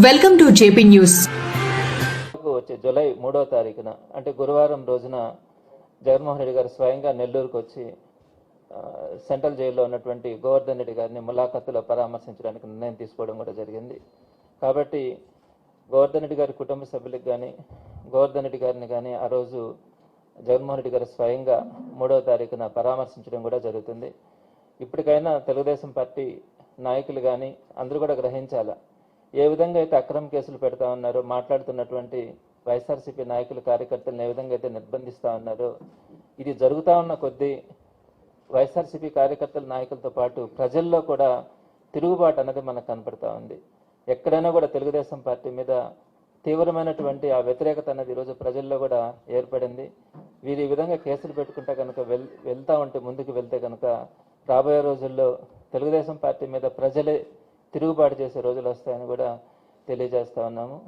Welcome to JP news వచ్చే July మూడో తారీఖున అంటే గురువారం రోజున జగన్మోహన్ రెడ్డి గారు స్వయంగా నెల్లూరుకు వచ్చి సెంట్రల్ జైల్లో ఉన్నటువంటి గోవర్ధన్ రెడ్డి గారిని ములాఖత్తులో పరామర్శించడానికి నిర్ణయం తీసుకోవడం కూడా జరిగింది. కాబట్టి గోవర్ధన్ రెడ్డి గారి కుటుంబ సభ్యులకు కానీ గోవర్ధన్ రెడ్డి గారిని కానీ ఆ రోజు జగన్మోహన్ రెడ్డి గారు స్వయంగా మూడవ తారీఖున పరామర్శించడం కూడా జరుగుతుంది. ఇప్పటికైనా తెలుగుదేశం పార్టీ నాయకులు కానీ అందరూ కూడా గ్రహించాలా? ఏ విధంగా అయితే అక్రమ కేసులు పెడతా ఉన్నారో మాట్లాడుతున్నటువంటి వైఎస్ఆర్సీపీ నాయకులు కార్యకర్తలను ఏ విధంగా అయితే నిర్బంధిస్తూ ఉన్నారో ఇది జరుగుతూ ఉన్న కొద్దీ వైఎస్ఆర్సీపీ కార్యకర్తల నాయకులతో పాటు ప్రజల్లో కూడా తిరుగుబాటు అన్నది మనకు కనపడతా ఉంది. ఎక్కడైనా కూడా తెలుగుదేశం పార్టీ మీద తీవ్రమైనటువంటి ఆ వ్యతిరేకత అన్నది ఈరోజు ప్రజల్లో కూడా ఏర్పడింది. వీరు ఈ విధంగా కేసులు పెట్టుకుంటే కనుక వెల్ వెళ్తా ఉంటే ముందుకు వెళ్తే కనుక రాబోయే రోజుల్లో తెలుగుదేశం పార్టీ మీద ప్రజలే తిరుగుబాటు చేసే రోజులు వస్తాయని కూడా తెలియజేస్తా ఉన్నాము.